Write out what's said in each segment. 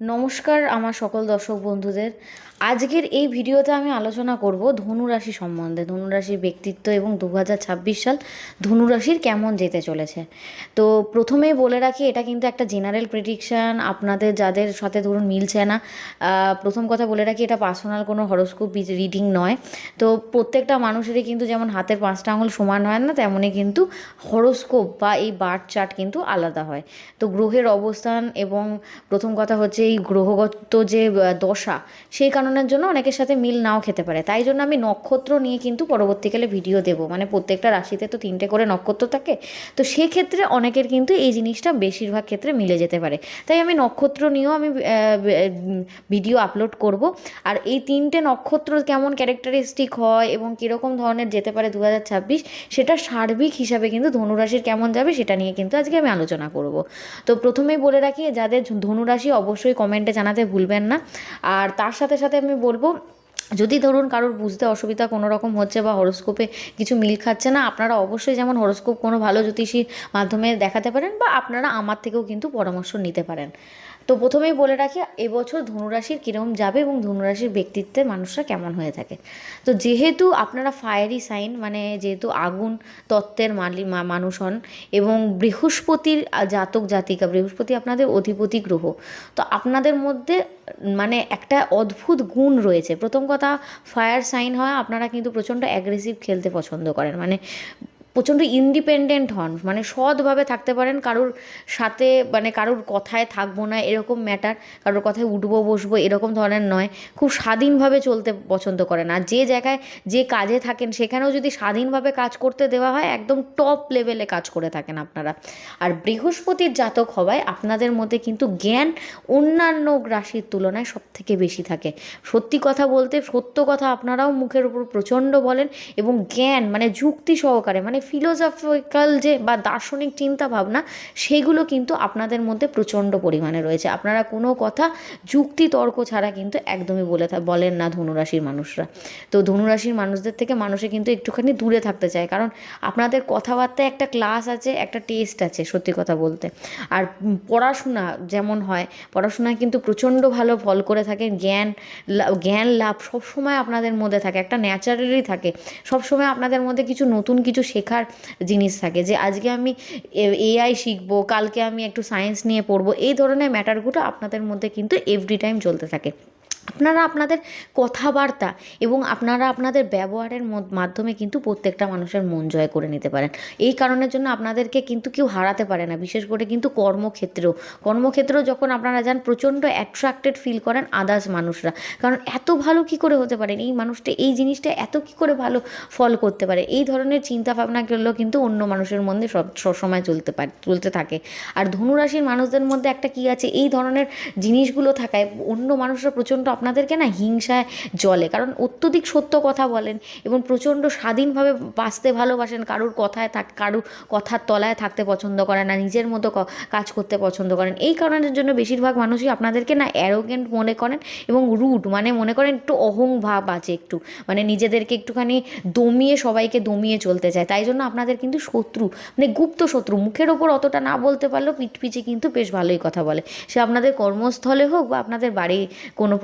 নমস্কার আমার সকল দর্শক বন্ধুদের। আজকের এই ভিডিওতে আমি আলোচনা করব ধনুরাশি সম্বন্ধে। ধনুরাশির ব্যক্তিত্ব এবং দু হাজার ছাব্বিশ সাল ধনুরাশির কেমন যেতে চলেছে। তো প্রথমেই বলে রাখি, এটা কিন্তু একটা জেনারেল প্রেডিকশান আপনাদের যাদের সাথে ধরুন মিলছে না প্রথম কথা বলে রাখি, এটা পার্সোনাল কোনো হরস্কোপ রিডিং নয়। তো প্রত্যেকটা মানুষেরই কিন্তু যেমন হাতের পাঁচটা আঙুল সমান হয় না, তেমনই কিন্তু হরস্কোপ বা এই বার্থ চার্ট কিন্তু আলাদা হয়। তো গ্রহের অবস্থান এবং প্রথম কথা হচ্ছে এই গ্রহগত যে দশা, সেই কারণের জন্য অনেকের সাথে মিল নাও খেতে পারে। তাই জন্য আমি নক্ষত্র নিয়ে কিন্তু পরবর্তীকালে ভিডিও দেবো। মানে প্রত্যেকটা রাশিতে তো তিনটে করে নক্ষত্র থাকে। তো সেক্ষেত্রে অনেকের কিন্তু এই জিনিসটা বেশিরভাগ ক্ষেত্রে মিলে যেতে পারে। তাই আমি নক্ষত্র নিয়েও আমি ভিডিও আপলোড করব। আর এই তিনটে নক্ষত্র কেমন ক্যারেক্টারিস্টিক হয় এবং কীরকম ধরনের যেতে পারে দু হাজার ছাব্বিশ, সেটা সার্বিক হিসাবে কিন্তু ধনুরাশির কেমন যাবে সেটা নিয়ে কিন্তু আজকে আমি আলোচনা করব। তো প্রথমেই বলে রাখি, যাদের ধনুরাশি অবশ্যই কমেন্টে জানাতে ভুলবেন না। আর তার সাথে সাথে আমি বলব, যদি ধরুন কারোর বুঝতে অসুবিধা কোনো রকম হচ্ছে বা হরস্কোপে কিছু মিল খাচ্ছে না, আপনারা অবশ্যই যেমন হরস্কোপ কোনো ভালো জ্যোতিষীর মাধ্যমে দেখাতে পারেন বা আপনারা আমার থেকেও কিন্তু পরামর্শ নিতে পারেন। তো প্রথমেই বলে রাখি, এবছর ধনুরাশির কীরকম যাবে এবং ধনুরাশির ব্যক্তিত্বে মানুষরা কেমন হয়ে থাকে। তো যেহেতু আপনারা ফায়ারি সাইন মানে যেহেতু আগুন তত্ত্বের মালি মানুষ হন এবং বৃহস্পতির জাতক জাতিকা, বৃহস্পতি আপনাদের অধিপতি গ্রহ, তো আপনাদের মধ্যে মানে একটা অদ্ভুত গুণ রয়েছে। প্রথম কথা ফায়ার সাইন হয়, আপনারা কিন্তু প্রচণ্ড অ্যাগ্রেসিভ খেলতে পছন্দ করেন। মানে প্রচণ্ড ইন্ডিপেন্ডেন্ট হন। মানে সৎভাবে থাকতে পারেন, কারোর সাথে মানে কারোর কথায় থাকব না, এরকম ম্যাটার কারোর কথায় উঠবো, বসবো, এরকম ধরনের নয়। খুব স্বাধীনভাবে চলতে পছন্দ করেন। আর যে জায়গায় যে কাজে থাকেন, সেখানেও যদি স্বাধীনভাবে কাজ করতে দেওয়া হয়, একদম টপ লেভেলে কাজ করে থাকেন আপনারা। আর বৃহস্পতির জাতক হওয়ায় আপনাদের মধ্যে কিন্তু জ্ঞান অন্যান্য রাশির তুলনায় সব থেকে বেশি থাকে। সত্যি কথা বলতে, সত্য কথা আপনারাও মুখের উপর প্রচণ্ড বলেন এবং জ্ঞান মানে যুক্তি সহকারে মানে ফিলোসফিক্যাল যে বা দার্শনিক চিন্তা ভাবনা, সেগুলো কিন্তু আপনাদের মধ্যে প্রচণ্ড পরিমাণে রয়েছে। আপনারা কোনো কথা যুক্তি তর্ক ছাড়া কিন্তু একদমই বলে বলেন না ধনুরাশির মানুষরা। তো ধনুরাশির মানুষদের থেকে মানুষে কিন্তু একটুখানি দূরে থাকতে চায়। কারণ আপনাদের কথাবার্তায় একটা ক্লাস আছে, একটা টেস্ট আছে, সত্যি কথা বলতে। আর পড়াশোনা যেমন হয় পড়াশোনায় কিন্তু প্রচণ্ড ভালো ফল করে থাকে। জ্ঞান জ্ঞান লাভ সবসময় আপনাদের মধ্যে থাকে। একটা ন্যাচারালি থাকে। সবসময় আপনাদের মধ্যে কিছু নতুন কিছু শেখার জিনিস থাকে যে আজকে আমি এআই শিখব, কালকে আমি একটু সায়েন্স নিয়ে পড়ব, এই ধরনের ম্যাটারগুলো আপনাদের মধ্যে কিন্তু এভরি টাইম চলতে থাকে। আপনারা আপনাদের কথাবার্তা এবং আপনারা আপনাদের ব্যবহারের মাধ্যমে কিন্তু প্রত্যেকটা মানুষের মন জয় করে নিতে পারেন। এই কারণের জন্য আপনাদেরকে কিন্তু কেউ হারাতে পারে না। বিশেষ করে কিন্তু কর্মক্ষেত্রেও কর্মক্ষেত্রেও যখন আপনারা যান, প্রচণ্ড অ্যাট্রাক্টেড ফিল করেন আদার্স মানুষরা। কারণ এত ভালো কি করে হতে পারেন? এই মানুষটা, এই জিনিসটা এত কি করে ভালো ফল করতে পারে? এই ধরনের চিন্তা ভাবনাগুলো কিন্তু অন্য মানুষের মধ্যে সব, সবসময় চলতে পারে, চলতে থাকে। আর ধনুরাশির মানুষদের মধ্যে একটা কি আছে? এই ধরনের জিনিসগুলো থাকায় অন্য মানুষরা প্রচণ্ড আপনাদেরকে না হিংসায় জলে কারণ অত্যধিক সত্য কথা বলেন এবং প্রচণ্ড স্বাধীনভাবে বাঁচতে ভালোবাসেন। কারুর কথায় থাক, কারুর কথার তলায় থাকতে পছন্দ করেন না, নিজের মতো কাজ করতে পছন্দ করেন। এই কারণের জন্য বেশিরভাগ মানুষই আপনাদেরকে না অ্যারোগেন্ট মনে করেন এবং রুট মানে মনে করেন একটু অহং ভাব আছে একটু। মানে নিজেদেরকে একটুখানি দমিয়ে সবাইকে দমিয়ে চলতে চায়। তাই জন্য আপনাদের কিন্তু শত্রু মানে গুপ্ত শত্রু, মুখের ওপর অতটা না বলতে পারলেও পিঠ পিছে কিন্তু বেশ ভালোই কথা বলে। সে আপনাদের কর্মস্থলে হোক বা আপনাদের বাড়ি কোনো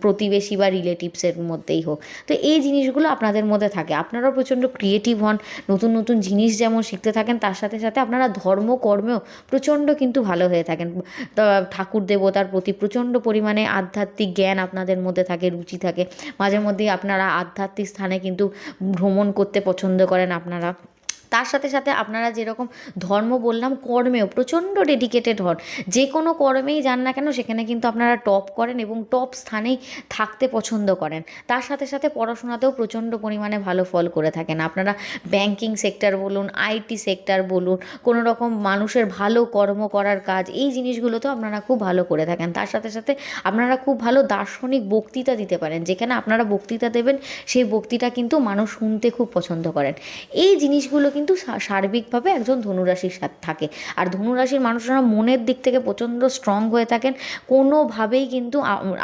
প্রতিবেশী বা রিলেটিভসের মধ্যেই হোক। তো এই জিনিসগুলো আপনাদের মধ্যে থাকে। আপনারাও প্রচণ্ড ক্রিয়েটিভ হন, নতুন নতুন জিনিস যেমন শিখতে থাকেন, তার সাথে সাথে আপনারা ধর্ম, কর্মেও প্রচণ্ড কিন্তু ভালো হয়ে থাকেন। ঠাকুর দেবতার প্রতি প্রচণ্ড পরিমাণে আধ্যাত্মিক জ্ঞান আপনাদের মধ্যে থাকে, রুচি থাকে। মাঝে মধ্যেই আপনারা আধ্যাত্মিক স্থানে কিন্তু ভ্রমণ করতে পছন্দ করেন আপনারা। তার সাথে সাথে আপনারা যেরকম ধর্ম বললাম, কর্মেও প্রচণ্ড ডেডিকেটেড হন। যে কোনো কর্মেই যান না কেন, সেখানে কিন্তু আপনারা টপ করেন এবং টপ স্থানেই থাকতে পছন্দ করেন। তার সাথে সাথে পড়াশোনাতেও প্রচণ্ড পরিমাণে ভালো ফল করে থাকেন। আপনারা ব্যাংকিং সেক্টর বলুন আইটি সেক্টর বলুন কোনো রকম মানুষের ভালো কর্ম করার কাজ, এই জিনিসগুলোতেও আপনারা খুব ভালো করে থাকেন। তার সাথে সাথে আপনারা খুব ভালো দার্শনিক বক্তৃতা দিতে পারেন। যেখানে আপনারা বক্তৃতা দেবেন, সেই বক্তৃতা কিন্তু মানুষ শুনতে খুব পছন্দ করেন। এই জিনিসগুলো কিন্তু কিন্তু সার্বিকভাবে একজন ধনুরাশির সাথে থাকে। আর ধনুরাশির মানুষরা মনের দিক থেকে প্রচণ্ড স্ট্রং হয়ে থাকেন, কোনোভাবেই কিন্তু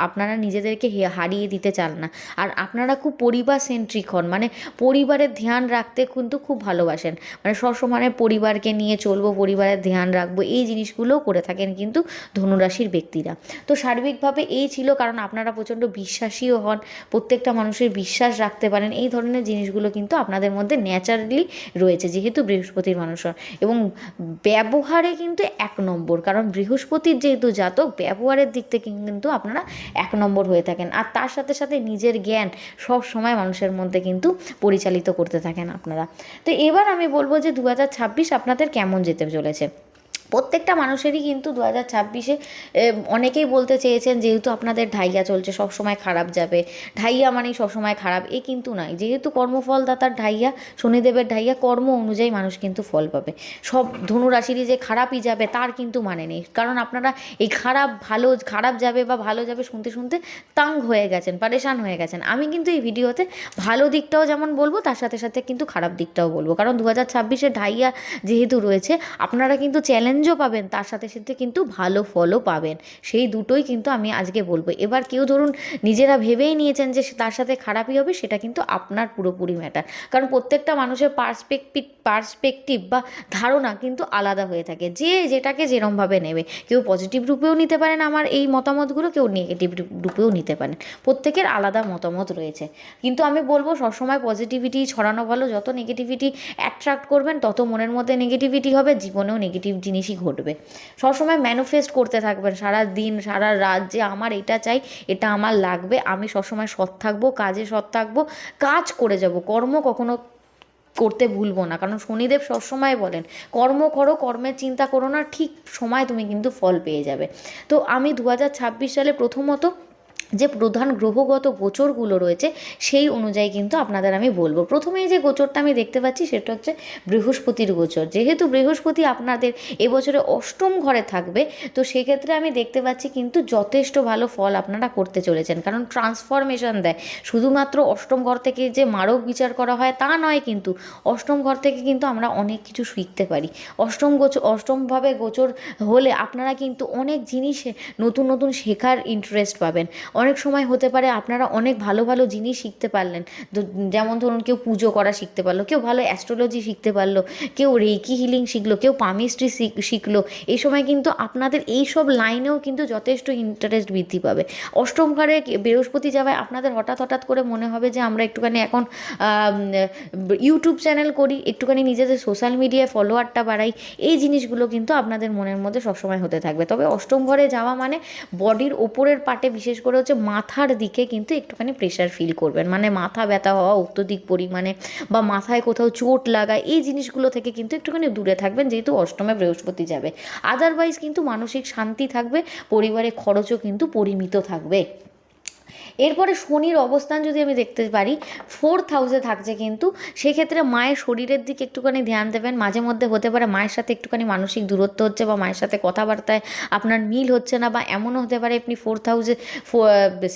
আপনারা নিজেদেরকে হারিয়ে দিতে চান না। আর আপনারা খুব পরিবার সেন্ট্রিক হন মানে পরিবারের ধ্যান রাখতে কিন্তু খুব ভালোবাসেন। মানে সবসময় পরিবারকে নিয়ে চলবো, পরিবারের ধ্যান রাখব, এই জিনিসগুলোও করে থাকেন কিন্তু ধনুরাশির ব্যক্তিরা। তো সার্বিকভাবে এই ছিল, কারণ আপনারা প্রচণ্ড বিশ্বাসীও হন, প্রত্যেকটা মানুষের বিশ্বাস রাখতে পারেন, এই ধরনের জিনিসগুলো কিন্তু আপনাদের মধ্যে ন্যাচারালি রয়েছে। যেহেতু বৃহস্পতির মানুষ। এবং ব্যবহারে কিন্তু এক নম্বর, কারণ বৃহস্পতির যেহেতু জাতক, ব্যবহারের দিক থেকে কিন্তু আপনারা এক নম্বর হয়ে থাকেন। আর তার সাথে সাথে নিজের জ্ঞান সব সময় মানুষের মধ্যে কিন্তু পরিচালিত করতে থাকেন আপনারা। তো এবার আমি বলব যে দু হাজার ছাব্বিশ আপনাদের কেমন যেতে চলেছে? প্রত্যেকটা মানুষেরই কিন্তু দু হাজার ছাব্বিশে অনেকেই বলতে চেয়েছেন যেহেতু আপনাদের ঢাইয়া চলছে, সবসময় খারাপ যাবে। ঢাইয়া মানেই সবসময় খারাপ, এ কিন্তু নয়। যেহেতু কর্মফলদাতার ঢাইয়া, শনিদেবের ঢাইয়া, কর্ম অনুযায়ী মানুষ কিন্তু ফল পাবে। সব ধনুরাশিরই যে খারাপই যাবে, তার কিন্তু মানে নেই। কারণ আপনারা এই খারাপ, ভালো, খারাপ যাবে বা ভালো যাবে শুনতে শুনতে তাং হয়ে গেছেন, পারেশান হয়ে গেছেন। আমি কিন্তু এই ভিডিওতে ভালো দিকটাও যেমন বলব, তার সাথে সাথে কিন্তু খারাপ দিকটাও বলব। কারণ দু হাজার ছাব্বিশে ঢাইয়া যেহেতু রয়েছে, আপনারা কিন্তু চ্যালেঞ্জও পাবেন, তার সাথে সাথে কিন্তু ভালো ফলও পাবেন। সেই দুটোই কিন্তু আমি আজকে বলব। এবার কেউ ধরুন নিজেরা ভেবেই নিয়েছেন যে তার সাথে খারাপই হবে, সেটা কিন্তু আপনার পুরোপুরি ম্যাটার কারণ প্রত্যেকটা মানুষের পার্সপেক্টিভ পার্সপেক্টিভ বা ধারণা কিন্তু আলাদা হয়ে থাকে। যে যেটাকে যেরমভাবে নেবে। কেউ পজিটিভ রূপেও নিতে পারেন আমার এই মতামতগুলো, কেউ নেগেটিভ রূপেও নিতে পারেন। প্রত্যেকের আলাদা মতামত রয়েছে। কিন্তু আমি বলব সবসময় পজিটিভিটি ছড়ানো ভালো। যত নেগেটিভিটি অ্যাট্রাক্ট করবেন, তত মনের মধ্যে নেগেটিভিটি হবে, জীবনেও নেগেটিভ জিনিসই ঘটবে। সবসময় ম্যানিফেস্ট করতে থাকবেন, সারা দিন, সারা রাত যে আমার এটা চাই, এটা আমার লাগবে, আমি সবসময় সৎ থাকব, কাজে সৎ থাকব, কাজ করে যাব, কর্ম কখনো করতে ভুলবো না। কারণ শনিদেব সবসময় বলেন, কর্ম করো, কর্মের চিন্তা করো না, ঠিক সময় তুমি কিন্তু ফল পেয়ে যাবে। তো আমি দু হাজার ছাব্বিশ সালে প্রথমত যে প্রধান গ্রহগত গোচরগুলো রয়েছে, সেই অনুযায়ী কিন্তু আপনাদের আমি বলব। প্রথমেই যে গোচরটা আমি দেখতে পাচ্ছি, সেটা হচ্ছে বৃহস্পতির গোচর। যেহেতু বৃহস্পতি আপনাদের এবছরে অষ্টম ঘরে থাকবে, তো সেক্ষেত্রে আমি দেখতে পাচ্ছি কিন্তু যথেষ্ট ভালো ফল আপনারা করতে চলেছেন। কারণ ট্রান্সফরমেশন দেয়। শুধুমাত্র অষ্টম ঘর থেকে যে মারক বিচার করা হয়, তা নয় কিন্তু অষ্টম ঘর থেকে কিন্তু আমরা অনেক কিছু শিখতে পারি। অষ্টম গোচর অষ্টমভাবে গোচর হলে আপনারা কিন্তু অনেক জিনিসে নতুন নতুন শেখার ইন্টারেস্ট পাবেন। অনেক সময় হতে পারে আপনারা অনেক ভালো ভালো জিনিস শিখতে পারলেন। যেমন ধরুন কেউ পুজো করা শিখতে পারল, কেউ ভালো অ্যাস্ট্রোলজি শিখতে পারল, কেউ রেকি হিলিং শিখলো, কেউ পামিস্ট্রি শিখলো, এই সময় কিন্তু আপনাদের এই সব লাইনেও কিন্তু যথেষ্ট ইন্টারেস্ট বৃদ্ধি পাবে। অষ্টম ঘরে বৃহস্পতি যাওয়ায় আপনাদের হঠাৎ হঠাৎ করে মনে হবে যে আমরা একটুখানি এখন ইউটিউব চ্যানেল করি, একটুখানি নিজেদের সোশ্যাল মিডিয়ায় ফলোয়ারটা বাড়াই, এই জিনিসগুলো কিন্তু আপনাদের মনের মধ্যে সবসময় হতে থাকবে। তবে অষ্টম ঘরে যাওয়া মানে বডির ওপরের পার্টে বিশেষ করে হচ্ছে মাথার দিকে কিন্তু একটুখানি প্রেশার ফিল করবেন। মানে মাথা ব্যথা হওয়া, অত্যধিক পরিমাণে বা মাথায় কোথাও চোট লাগা, এই জিনিসগুলো থেকে কিন্তু একটুখানি দূরে থাকবেন, যেহেতু অষ্টমে বৃহস্পতি যাবে। আদারওয়াইজ কিন্তু মানসিক শান্তি থাকবে, পরিবারে খরচও কিন্তু পরিমিত থাকবে। এরপরে শনির অবস্থান যদি আমি দেখতে পারি ফোর্থ হাউসে থাকছে কিন্তু, সেক্ষেত্রে মায়ের শরীরের দিকে একটুখানি ধ্যান দেবেন। মাঝে মধ্যে হতে পারে মায়ের সাথে একটুখানি মানসিক দূরত্ব হচ্ছে বা মায়ের সাথে কথাবার্তায় আপনার মিল হচ্ছে না বা এমনও হতে পারে আপনি ফোর্থ হাউসে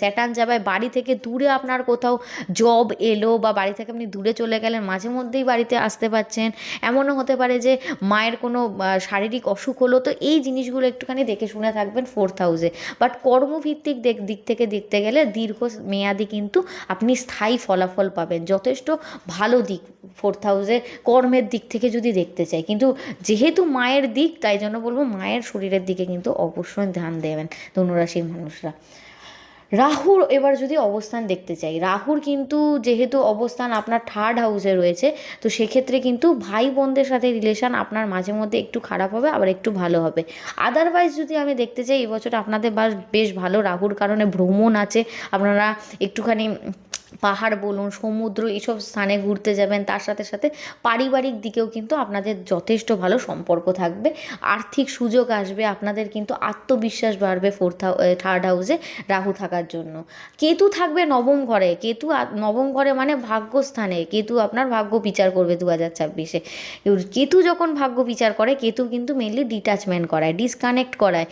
স্যাটার্ন যাবায় বাড়ি থেকে দূরে আপনার কোথাও জব এলো বা বাড়ি থেকে আপনি দূরে চলে গেলেন, মাঝে মধ্যেই বাড়িতে আসতে পারছেন। এমনও হতে পারে যে মায়ের কোনো শারীরিক অসুখ হলো, তো এই জিনিসগুলো একটুখানি দেখে শুনে থাকবেন ফোর্থ হাউসে বাট কর্মভিত্তিক দিক থেকে দেখতে গেলে দীর্ঘ মেয়াদি কিন্তু আপনি স্থায়ী ফলাফল পাবেন। যথেষ্ট ভালো দিক ফোর্থ হাউসে কর্মের দিক থেকে যদি দেখতে চাই। কিন্তু যেহেতু মায়ের দিক, তাই জন্য বলব মায়ের শরীরের দিকে কিন্তু অবশ্যই ধ্যান দেবেন ধনুরাশির মানুষরা। রাহুর এবার যদি অবস্থান দেখতে চাই রাহুর কিন্তু যেহেতু অবস্থান আপনার থার্ড হাউসে রয়েছে, তো সেক্ষেত্রে কিন্তু ভাই বোনদের সাথে রিলেশান আপনার মাঝে মধ্যে একটু খারাপ হবে, আবার একটু ভালো হবে। আদারওয়াইজ যদি আমি দেখতে চাই এবছর আপনাদের বেশ ভালো রাহুর কারণে ভ্রমণ আছে, আপনারা একটুখানি পাহাড় বলুন, সমুদ্র এইসব স্থানে ঘুরতে যাবেন, তার সাথে সাথে পারিবারিক দিকেও কিন্তু আপনাদের যথেষ্ট ভালো সম্পর্ক থাকবে। আর্থিক সুযোগ আসবে, আপনাদের কিন্তু আত্মবিশ্বাস বাড়বে ফোর্থ থার্ড হাউসে রাহু থাকার জন্য। কেতু থাকবে নবম ঘরে, কেতু নবম ঘরে মানে ভাগ্যস্থানে, কেতু আপনার ভাগ্য বিচার করবে দু হাজার ছাব্বিশে কেতু যখন ভাগ্য বিচার করে, কেতু কিন্তু মেনলি ডিটাচমেন্ট করায় ডিসকানেক্ট করায়,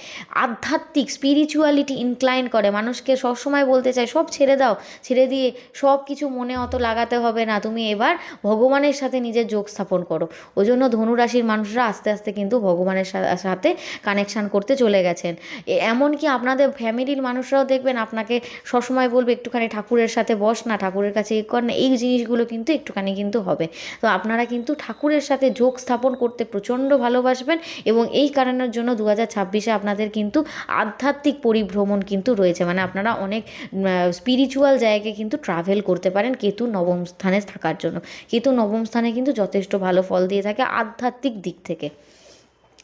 আধ্যাত্মিক স্পিরিচুয়ালিটি ইনক্লাইন করে, মানুষকে সবসময় বলতে চায়, সব ছেড়ে দাও, ছেড়ে দিয়ে সব কিছু মনে অত লাগাতে হবে না। তুমি এবার ভগবানের সাথে নিজের যোগ স্থাপন করো। ওই জন্য ধনুরাশির মানুষরা আস্তে আস্তে কিন্তু ভগবানের সাথে কানেকশান করতে চলে গেছেন। এ- এমনকি আপনাদের ফ্যামিলির মানুষরাও দেখবেন আপনাকে সবসময় বলবে, একটুখানি ঠাকুরের সাথে বস না, ঠাকুরের কাছে এই কর না। এই জিনিসগুলো কিন্তু একটুখানি কিন্তু হবে। তো আপনারা কিন্তু ঠাকুরের সাথে যোগ স্থাপন করতে প্রচণ্ড ভালোবাসবেন এবং এই কারণের জন্য দু হাজার ছাব্বিশে আপনাদের কিন্তু আধ্যাত্মিক পরিভ্রমণ কিন্তু রয়েছে। মানে আপনারা অনেক স্পিরিচুয়াল জায়গায় কিন্তু ট্রাভেল করতে পারেন কেতু নবম স্থানে থাকার জন্য। কেতু নবম স্থানে কিন্তু যথেষ্ট ভালো ফল দিয়ে থাকে আধ্যাত্মিক দিক থেকে।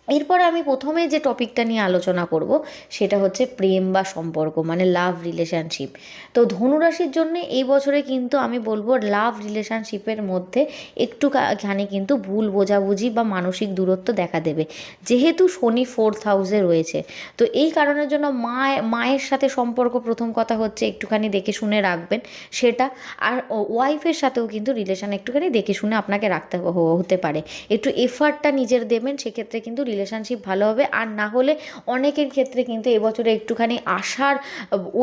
এরপরে আমি প্রথমে যে টপিকটা নিয়ে আলোচনা করব, সেটা হচ্ছে প্রেম বা সম্পর্ক মানে লাভ রিলেশনশিপ তো ধনুরাশির জন্য এই বছরে কিন্তু আমি বলব লাভ রিলেশনশিপের মধ্যে একটু একটুখানি কিন্তু ভুল বোঝাবুঝি বা মানসিক দূরত্ব দেখা দেবে। যেহেতু শনি ফোর্থ হাউসে রয়েছে, তো এই কারণের জন্য মা মায়ের সাথে সম্পর্ক প্রথম কথা হচ্ছে একটুখানি দেখে শুনে রাখবেন সেটা, আর ওয়াইফের সাথেও কিন্তু রিলেশন একটুখানি দেখে শুনে আপনাকে রাখতে হতে পারে। একটু এফার্টটা নিজের দেবেন, সেক্ষেত্রে কিন্তু রিলেশনশিপ ভালো হবে। আর না হলে অনেকের ক্ষেত্রে কিন্তু এবছরে একটুখানি আশার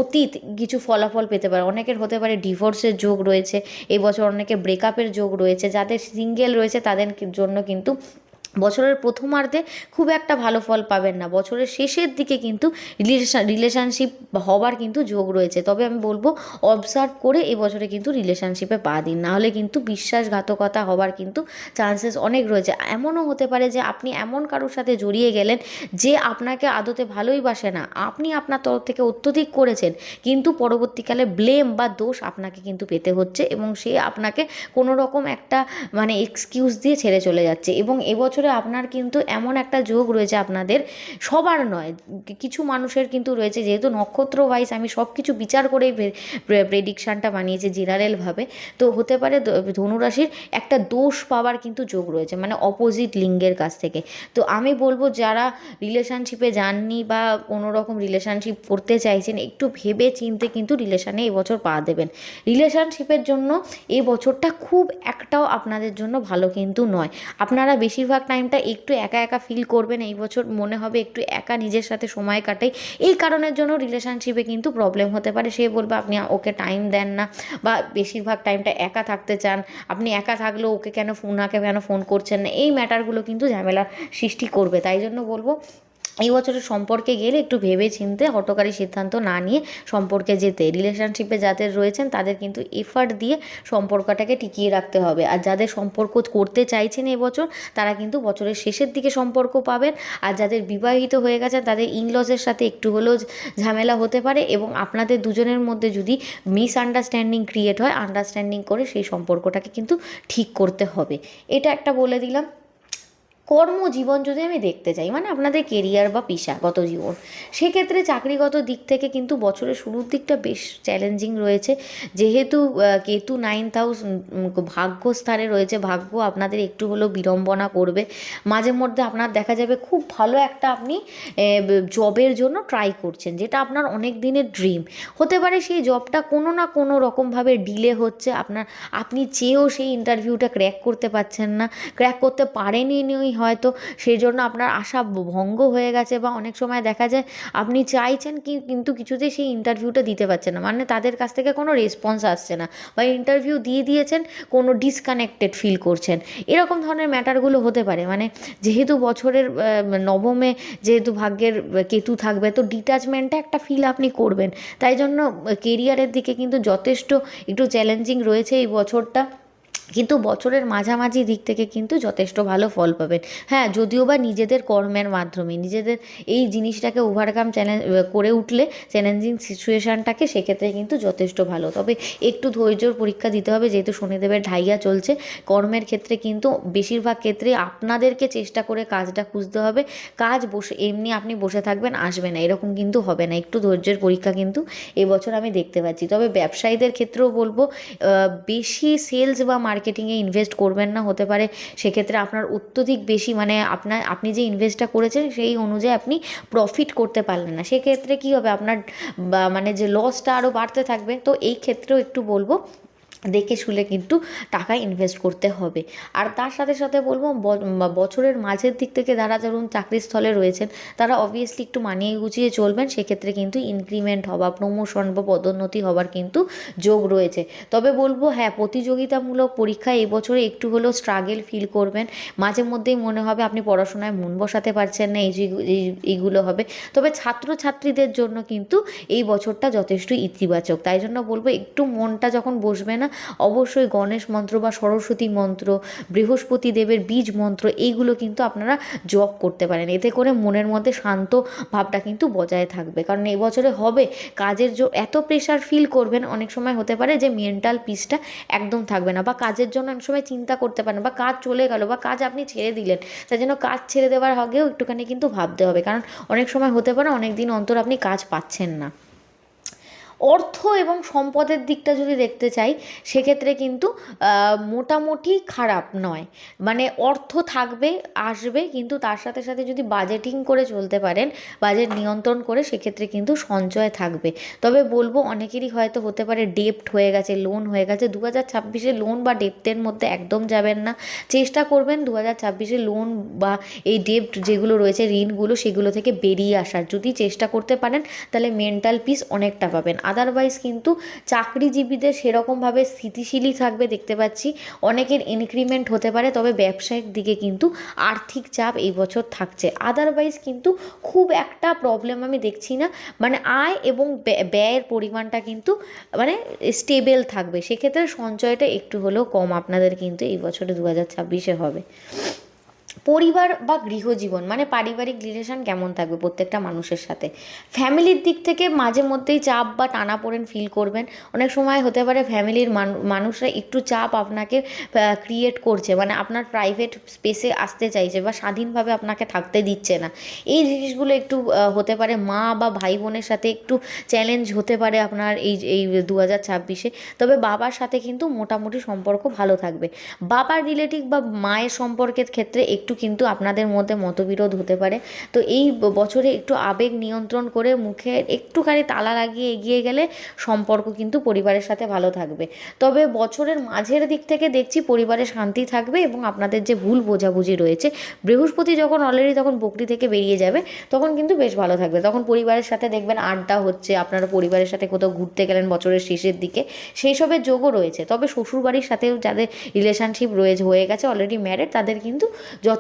অতীত কিছু ফলাফল পেতে পারে। অনেকের হতে পারে ডিভোর্সের যোগ রয়েছে, এবছর অনেকে ব্রেকআপের যোগ রয়েছে, যাদের সিঙ্গেল রয়েছে তাদের জন্য কিন্তু বছরের প্রথমার্ধে খুব একটা ভালো ফল পাবেন না। বছরের শেষের দিকে কিন্তু রিলেশন রিলেশনশিপ হবার কিন্তু যোগ রয়েছে। তবে আমি বলব অবজার্ভ করে এবছরে কিন্তু রিলেশনশিপে পা দিন। নাহলে কিন্তু বিশ্বাসঘাতকতা হবার কিন্তু চান্সেস অনেক রয়েছে। এমনও হতে পারে যে আপনি এমন কারোর সাথে জড়িয়ে গেলেন যে আপনাকে আদতে ভালোই বাসে না। আপনি আপনার তরফ থেকে অত্যধিক করেছেন, কিন্তু পরবর্তীকালে ব্লেম বা দোষ আপনাকে কিন্তু পেতে হচ্ছে এবং সে আপনাকে কোনো রকম একটা মানে এক্সকিউজ দিয়ে ছেড়ে চলে যাচ্ছে। এবং এবছরে আপনার কিন্তু এমন একটা যোগ রয়েছে আপনাদের, সবার নয় কিছু মানুষের কিন্তু রয়েছে, যেহেতু নক্ষত্র ওয়াইজ আমি সব কিছু বিচার করেই প্রেডিকশানটা বানিয়েছি জেনারেলভাবে তো হতে পারে ধনুরাশির একটা দোষ পাওয়ার কিন্তু যোগ রয়েছে মানে অপোজিট লিঙ্গের কাছ থেকে। তো আমি বলব যারা রিলেশনশিপে যাননি বা কোনো রকম রিলেশনশিপ করতে চাইছেন, একটু ভেবে চিনতে কিন্তু রিলেশনে এবছর পা দেবেন। রিলেশনশিপের জন্য এই বছরটা খুব একটাও আপনাদের জন্য ভালো কিন্তু নয়। আপনারা বেশিরভাগ টাইমটা একটু একা একা ফিল করবেন, এই বছর মনে হবে একটু একা নিজের সাথে সময় কাটাই। এই কারণের জন্য রিলেশনশিপে কিন্তু প্রবলেম হতে পারে। সে বলবে, আপনি ওকে টাইম দেন না। বা বেশিরভাগ টাইমটা একা থাকতে চান। আপনি একা থাকলেও ওকে কেন না কেন ফোন করছেন না? এই ম্যাটারগুলো কিন্তু ঝামেলা সৃষ্টি করবে। তাই জন্য বলব এই বছরের সম্পর্কে গেলে একটু ভেবে চিনতে হটকারী সিদ্ধান্ত না নিয়ে সম্পর্কে যেতে রিলেশনশিপে যাদের রয়েছেন তাদের কিন্তু এফার্ট দিয়ে সম্পর্কটাকে টিকিয়ে রাখতে হবে। আর যাদের সম্পর্ক করতে চাইছেন এবছর তারা কিন্তু বছরের শেষের দিকে সম্পর্ক পাবেন। আর যাদের বিবাহিত হয়ে গেছে তাদের ইনলসের সাথে একটু হলেও ঝামেলা হতে পারে এবং আপনাদের দুজনের মধ্যে যদি মিসআন্ডারস্ট্যান্ডিং ক্রিয়েট হয় আন্ডারস্ট্যান্ডিং করে সেই সম্পর্কটাকে কিন্তু ঠিক করতে হবে। এটা একটা বলে দিলাম। কর্মজীবন যদি আমি দেখতে চাই মানে আপনাদের কেরিয়ার বা পেশাগত জীবন, সেক্ষেত্রে চাকরিগত দিক থেকে কিন্তু বছরের শুরুর দিকটা বেশ চ্যালেঞ্জিং রয়েছে। যেহেতু কেতু নাইন্থ হাউস ভাগ্যস্থানে রয়েছে, ভাগ্য আপনাদের একটু হলেও বিড়ম্বনা করবে। মাঝে মধ্যে আপনার দেখা যাবে খুব ভালো একটা আপনি জবের জন্য ট্রাই করছেন, যেটা আপনার অনেক দিনের ড্রিম হতে পারে সেই জবটা কোনো না কোনো রকমভাবে ডিলে হচ্ছে, আপনার, আপনি চেয়েও সেই ইন্টারভিউটা ক্র্যাক করতে পারছেন না। ক্র্যাক করতে পারেনি হয়তো সেই জন্য আপনার আশা ভঙ্গ হয়ে গেছে বা অনেক সময় দেখা যায় আপনি চাইছেন কি কিন্তু কিছুতেই সেই ইন্টারভিউটা দিতে পারছেন না। মানে তাদের কাছ থেকে কোনো রেসপন্স আসছে না বা ইন্টারভিউ দিয়ে দিয়েছেন, কোনো ডিসকানেক্টেড ফিল করছেন। এরকম ধরনের ম্যাটারগুলো হতে পারে। মানে যেহেতু বছরের নবমে যেহেতু ভাগ্যের কেতু থাকবে, তো ডিটাচমেন্টটা একটা ফিল আপনি করবেন। তাই জন্য কেরিয়ারের দিকে কিন্তু যথেষ্ট একটু চ্যালেঞ্জিং রয়েছে এই বছরটা। কিন্তু বছরের মাঝামাঝি দিক থেকে কিন্তু যথেষ্ট ভালো ফল পাবেন। হ্যাঁ যদিও বা নিজেদের কর্মের মাধ্যমে, নিজেদের এই জিনিসটাকে ওভারকাম চ্যালেঞ্জ করে উঠলে চ্যালেঞ্জিং সিচুয়েশানটাকে সেক্ষেত্রে কিন্তু যথেষ্ট ভালো। তবে একটু ধৈর্যর পরীক্ষা দিতে হবে, যেহেতু শনিদেবের ঢাইয়া চলছে। কর্মের ক্ষেত্রে কিন্তু বেশিরভাগ ক্ষেত্রে আপনাদেরকে চেষ্টা করে কাজটা খুঁজতে হবে। কাজ বসে, এমনি আপনি বসে থাকবেন, আসবে না, এরকম কিন্তু হবে না। একটু ধৈর্যের পরীক্ষা কিন্তু এবছর আমি দেখতে পাচ্ছি। তবে ব্যবসায়ীদের ক্ষেত্রেও বলব বেশি সেলস বা মার্কেটিংয়ে ইনভেস্ট করবেন না, হতে পারে সেক্ষেত্রে আপনার অত্যধিক বেশি মানে আপনার, আপনি যে ইনভেস্টটা করেছেন সেই অনুযায়ী আপনি প্রফিট করতে পারলেন না। সেক্ষেত্রে কী হবে? আপনার মানে যে লসটা আরও বাড়তে থাকবে। তো এই ক্ষেত্রেও একটু বলব দেখে শুলে কিন্তু টাকা ইনভেস্ট করতে হবে। আর তার সাথে সাথে বলব বছরের মাঝের দিক থেকে যারা ধরুন চাকরির স্থলে রয়েছেন, তারা অবভিয়াসলি একটু মানিয়ে গুছিয়ে চলবেন, সেক্ষেত্রে কিন্তু ইনক্রিমেন্ট হওয়া প্রমোশন বা পদোন্নতি হবার কিন্তু যোগ রয়েছে। তবে বলব হ্যাঁ প্রতিযোগিতামূলক পরীক্ষায় এবছরে একটু হলেও স্ট্রাগেল ফিল করবেন। মাঝে মধ্যেই মনে হবে আপনি পড়াশোনায় মন বসাতে পারছেন না, এই যে- এই- এইগুলো হবে। তবে ছাত্রছাত্রীদের জন্য কিন্তু এই বছরটা যথেষ্ট ইতিবাচক। তাই জন্য বলব, একটু মনটা যখন বসবে না অবশ্যই গণেশ মন্ত্র বা সরস্বতী মন্ত্র, বৃহস্পতি দেবের বীজ মন্ত্র, এইগুলো কিন্তু আপনারা জপ করতে পারেন। এতে করে মনের মধ্যে শান্ত ভাবটা কিন্তু বজায় থাকবে। কারণ এবছরে হবে কাজের জো, এত প্রেশার ফিল করবেন, অনেক সময় হতে পারে যে মেন্টাল পিসটা একদম থাকবে না বা কাজের জন্য অনেক সময় চিন্তা করতে পারেন বা কাজ চলে গেল বা কাজ আপনি ছেড়ে দিলেন, তাই জন্য কাজ ছেড়ে দেওয়ার আগেও একটুখানি কিন্তু ভাবতে হবে। কারণ অনেক সময় হতে পারে অনেক দিন অন্তর আপনি কাজ পাচ্ছেন না। অর্থ এবং সম্পদের দিকটা যদি দেখতে চাই, সেক্ষেত্রে কিন্তু মোটামুটি খারাপ নয়। মানে অর্থ থাকবে, আসবে, কিন্তু তার সাথে সাথে যদি বাজেটিং করে চলতে পারেন বাজেট নিয়ন্ত্রণ করে, সেক্ষেত্রে কিন্তু সঞ্চয় থাকবে। তবে বলব, অনেকেরই হয়তো হতে পারে ডেপ্ট হয়ে গেছে লোন হয়ে গেছে দু হাজার ছাব্বিশে লোন বা ডেপ্টের মধ্যে একদম যাবেন না। চেষ্টা করবেন দু হাজার ছাব্বিশে লোন বা এই ডেপ্ট যেগুলো রয়েছে, ঋণগুলো সেগুলো থেকে বেরিয়ে আসার। যদি চেষ্টা করতে পারেন, তাহলে মেন্টাল পিস অনেকটা পাবেন। আদারওয়াইজ কিন্তু চাকরিজীবীদের সেরকমভাবে স্থিতিশীলই থাকবে দেখতে পাচ্ছি। অনেকের ইনক্রিমেন্ট হতে পারে, তবে ব্যবসায়িক দিকে কিন্তু আর্থিক চাপ এই বছর থাকছে। আদারওয়াইজ কিন্তু খুব একটা প্রবলেম আমি দেখছি না। মানে আয় এবং ব্যয়ের পরিমাণটা কিন্তু মানে স্টেবেল থাকবে। সেক্ষেত্রে সঞ্চয়টা একটু হলেও কম আপনাদের কিন্তু এই বছরে দু হাজার ছাব্বিশে হবে। পরিবার বা গৃহজীবন মানে পারিবারিক রিলেশন কেমন থাকবে প্রত্যেকটা মানুষের সাথে? ফ্যামিলির দিক থেকে মাঝে মধ্যেই চাপ বা টানাপোড়েন ফিল করবেন। অনেক সময় হতে পারে ফ্যামিলির মানুষরা একটু চাপ আপনাকে ক্রিয়েট করছে মানে আপনার প্রাইভেট স্পেসে আসতে চাইছে বা স্বাধীনভাবে আপনাকে থাকতে দিচ্ছে না। এই জিনিসগুলো একটু হতে পারে মা বা ভাই বোনের সাথে একটু চ্যালেঞ্জ হতে পারে আপনার এই এই দু হাজার ছাব্বিশে। তবে বাবার সাথে কিন্তু মোটামুটি সম্পর্ক ভালো থাকবে। বাবার রিলেটিভ বা মায়ের সম্পর্কের ক্ষেত্রে একটু কিন্তু আপনাদের মধ্যে মতবিরোধ হতে পারে। তো এই বছরে একটু আবেগ নিয়ন্ত্রণ করে মুখে একটুখানি তালা লাগিয়ে এগিয়ে গেলে সম্পর্ক কিন্তু পরিবারের সাথে ভালো থাকবে। তবে বছরের মাঝের দিক থেকে দেখছি পরিবারে শান্তি থাকবে এবং আপনাদের যে ভুল বোঝাবুঝি রয়েছে, বৃহস্পতি যখন অলরেডি তখন বকরি থেকে বেরিয়ে যাবে, তখন কিন্তু বেশ ভালো থাকবে। তখন পরিবারের সাথে দেখবেন আড্ডা হচ্ছে, আপনারা পরিবারের সাথে কোথাও ঘুরতে গেলেন বছরের শেষের দিকে, সেই সবের যোগও রয়েছে। তবে শ্বশুরবাড়ির সাথেও যাদের রিলেশনশিপ রয়েছে, হয়ে গেছে অলরেডি ম্যারেড তাদের কিন্তু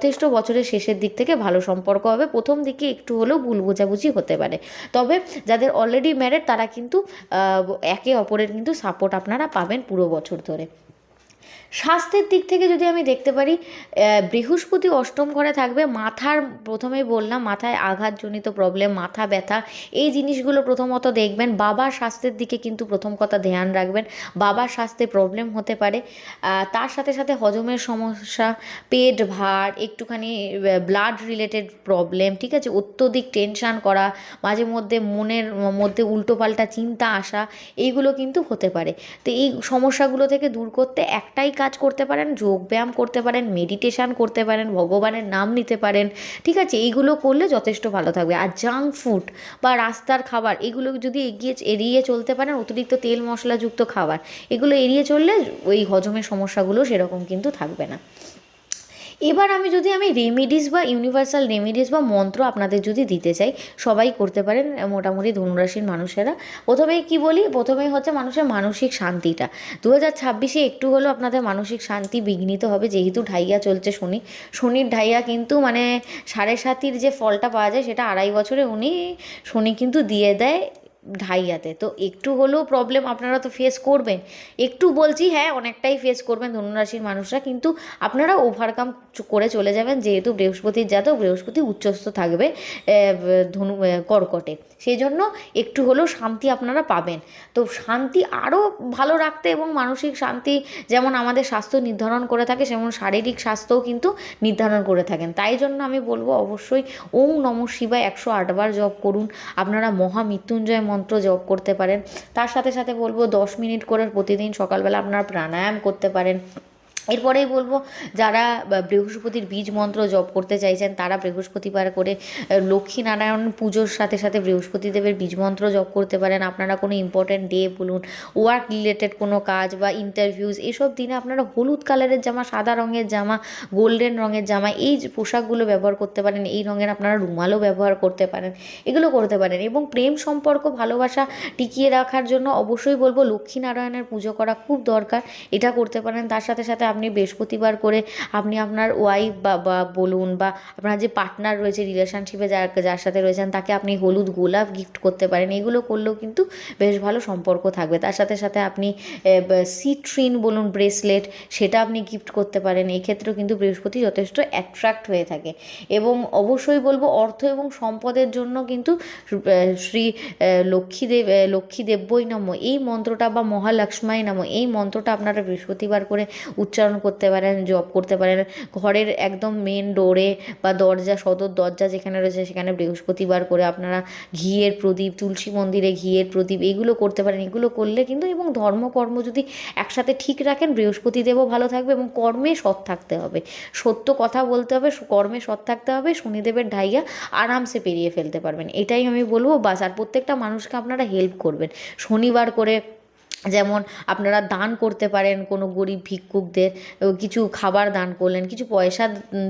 যথেষ্ট বছরের শেষের দিক থেকে ভালো সম্পর্ক হবে। প্রথম দিকে একটু হলেও ভুল বোঝাবুঝি হতে পারে। তবে যাদের অলরেডি ম্যারেড তারা কিন্তু একে অপরের কিন্তু সাপোর্ট আপনারা পাবেন পুরো বছর ধরে। স্বাস্থ্যের দিক থেকে যদি আমি দেখতে পারি বৃহস্পতি অষ্টম ঘরে থাকবে, মাথার প্রথমেই বললাম, মাথায় আঘাতজনিত প্রবলেম মাথা ব্যথা, এই জিনিসগুলো প্রথমত দেখবেন। বাবার স্বাস্থ্যের দিকে কিন্তু প্রথম কথা ধ্যান রাখবেন। বাবার স্বাস্থ্যে প্রবলেম হতে পারে। তার সাথে সাথে হজমের সমস্যা, পেট ভার, একটুখানি ব্লাড রিলেটেড প্রবলেম ঠিক আছে? অত্যধিক টেনশান করা, মাঝে মধ্যে মনের মধ্যে উল্টোপাল্টা চিন্তা আসা, এইগুলো কিন্তু হতে পারে। তো এই সমস্যাগুলো থেকে দূর করতে একটাই কাজ করতে পারেন যোগব্যায়াম করতে পারেন মেডিটেশান করতে পারেন, ভগবানের নাম নিতে পারেন, ঠিক আছে? এইগুলো করলে যথেষ্ট ভালো থাকবে। আর জাঙ্ক ফুড বা রাস্তার খাবার, এগুলো যদি এগিয়ে এড়িয়ে চলতে পারেন, অতিরিক্ত তেল মশলাযুক্ত খাবার, এগুলো এড়িয়ে চললে ওই হজমের সমস্যাগুলো সেরকম কিন্তু থাকবে না। এবার আমি যদি আমি রেমিডিস বা ইউনিভার্সাল রেমিডিস বা মন্ত্র আপনাদের যদি দিতে চাই, সবাই করতে পারেন মোটামুটি ধনুরাশির মানুষেরা। প্রথমেই কি বলি? প্রথমেই হচ্ছে মানুষের মানসিক শান্তিটা। দু হাজার ছাব্বিশে একটু হলেও আপনাদের মানসিক শান্তি বিঘ্নিত হবে, যেহেতু ঢাইয়া চলছে শনি। শনির ঢাইয়া কিন্তু মানে সাড়ে সাতির যে ফলটা পাওয়া যায়, সেটা আড়াই বছরে উনি শনি কিন্তু দিয়ে দেয়। ঢাইয়াতে তো একটু হলেও প্রবলেম আপনারা তো ফেস করবেন। একটু বলছি হ্যাঁ অনেকটাই ফেস করবেন ধনুরাশির মানুষরা, কিন্তু আপনারা ওভারকাম করে চলে যাবেন যেহেতু বৃহস্পতির জাতক, বৃহস্পতি উচ্চস্থ থাকবে ধনু কর্কটে। সেই জন্য একটু হলেও শান্তি আপনারা পাবেন। তো শান্তি আরও ভালো রাখতে এবং মানসিক শান্তি যেমন আমাদের স্বাস্থ্য নির্ধারণ করে থাকে, সেমন শারীরিক স্বাস্থ্যও কিন্তু নির্ধারণ করে থাকেন। তাই জন্য আমি বলব অবশ্যই ওম নম শিবায় একশো আটবার জপ করুন। আপনারা মহামৃত্যুঞ্জয় মন্ত্র জপ করতে পারেন। তার সাথে সাথে বলব দশ মিনিট করে প্রতিদিন সকালবেলা আপনারা প্রাণায়াম করতে পারেন। এরপরেই বলব, যারা বৃহস্পতির বীজ মন্ত্র জপ করতে চাইছেন, তারা বৃহস্পতিবার করে লক্ষ্মীনারায়ণ পুজোর সাথে সাথে বৃহস্পতি দেবের বীজ মন্ত্র জপ করতে পারেন। আপনারা কোনো ইম্পর্ট্যান্ট ডে বলুন ওয়ার্ক রিলেটেড কোনো কাজ বা ইন্টারভিউজ এসব দিনে আপনারা হলুদ কালারের জামা, সাদা রঙের জামা গোল্ডেন রঙের জামা, এই পোশাকগুলো ব্যবহার করতে পারেন, এই রঙের আপনারা রুমালও ব্যবহার করতে পারেন, এগুলো করতে পারেন এবং প্রেম সম্পর্ক, ভালোবাসা টিকিয়ে রাখার জন্য অবশ্যই বলব, লক্ষ্মীনারায়ণের পুজো করা খুব দরকার, এটা করতে পারেন, তার সাথে সাথে আপনি বৃহস্পতিবার করে আপনি আপনার ওয়াইফ বা বলুন বা আপনার যে পার্টনার রয়েছে রিলেশনশিপে যার যার সাথে রয়েছেন তাকে আপনি হলুদ গোলাপ গিফট করতে পারেন। এগুলো করলেও কিন্তু বেশ ভালো সম্পর্ক থাকবে। তার সাথে সাথে আপনি সিট্রিন বলুন ব্রেসলেট সেটা আপনি গিফট করতে পারেন। এই ক্ষেত্রেও কিন্তু বৃহস্পতি যথেষ্ট অ্যাট্রাক্ট হয়ে থাকে। এবং অবশ্যই বলব অর্থ এবং সম্পদের জন্য কিন্তু শ্রী লক্ষ্মীদেব আহ, লক্ষ্মীদেব্যই নম। এই মন্ত্রটা বা মহালক্ষ্মাই নম। এই মন্ত্রটা আপনারা বৃহস্পতিবার করে উচ্চারণ করতে পারেন জপ করতে পারেন। ঘরের একদম মেন ডোরে বা দরজা, সদর দরজা যেখানে রয়েছে সেখানে বৃহস্পতিবার করে আপনারা ঘিয়ের প্রদীপ, তুলসী মন্দিরে ঘিয়ের প্রদীপ এগুলো করতে পারেন। এগুলো করলে কিন্তু এবং ধর্মকর্ম যদি একসাথে ঠিক রাখেন, বৃহস্পতিদেবও ভালো থাকবে এবং কর্মে সৎ থাকতে হবে। সত্য কথা বলতে হবে, কর্মে সৎ থাকতে হবে, শনিদেবের ঢাইয়া আরামসে পেরিয়ে ফেলতে পারবেন। এটাই আমি বলব, বাস আর প্রত্যেকটা মানুষকে আপনারা হেল্প করবেন। শনিবার করে যেমন আপনারা দান করতে পারেন কোনো গরিব ভিক্ষুকদের কিছু খাবার দান করলেন, কিছু পয়সা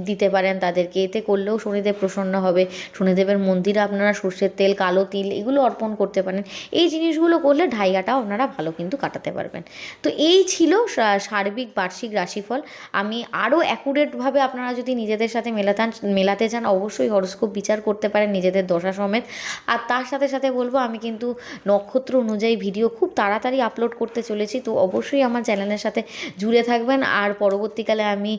দিতে পারেন তাদেরকে, এতে করলেও শনিদেব প্রসন্ন হবে। শনিদেবের মন্দিরে আপনারা সর্ষের তেল, কালো তিল এগুলো অর্পণ করতে পারেন। এই জিনিসগুলো করলে ঢাইয়াটাও আপনারা ভালো কিন্তু কাটাতে পারবেন। তো এই ছিল সার্বিক বার্ষিক রাশিফল। আমি আরও অ্যাকুরেটভাবে আপনারা যদি নিজেদের সাথে মেলাতান, মেলাতে চান, অবশ্যই হরস্কোপ বিচার করতে পারেন নিজেদের দশা সমেত। আর তার সাথে সাথে বলব, আমি কিন্তু নক্ষত্র অনুযায়ী ভিডিও খুব তাড়াতাড়ি আপলোড করতে চলেছি, তো অবশ্যই আমার চ্যানেলের সাথে জুড়ে থাকবেন। আর পরবর্তীকালে আমি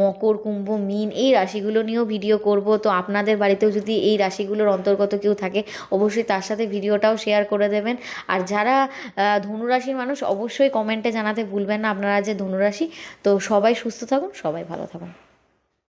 মকর, কুম্ভ, মিন এই রাশিগুলো নিয়েও ভিডিও করব। তো আপনাদের বাড়িতেও যদি এই রাশিগুলোর অন্তর্গত কেউ থাকে, অবশ্যই তার সাথে ভিডিওটাও শেয়ার করে দেবেন। আর যারা ধনুরাশির মানুষ, অবশ্যই কমেন্টে জানাতে ভুলবেন না। আপনারা যে ধনুরাশি, তো সবাই সুস্থ থাকুন, সবাই ভালো থাকুন।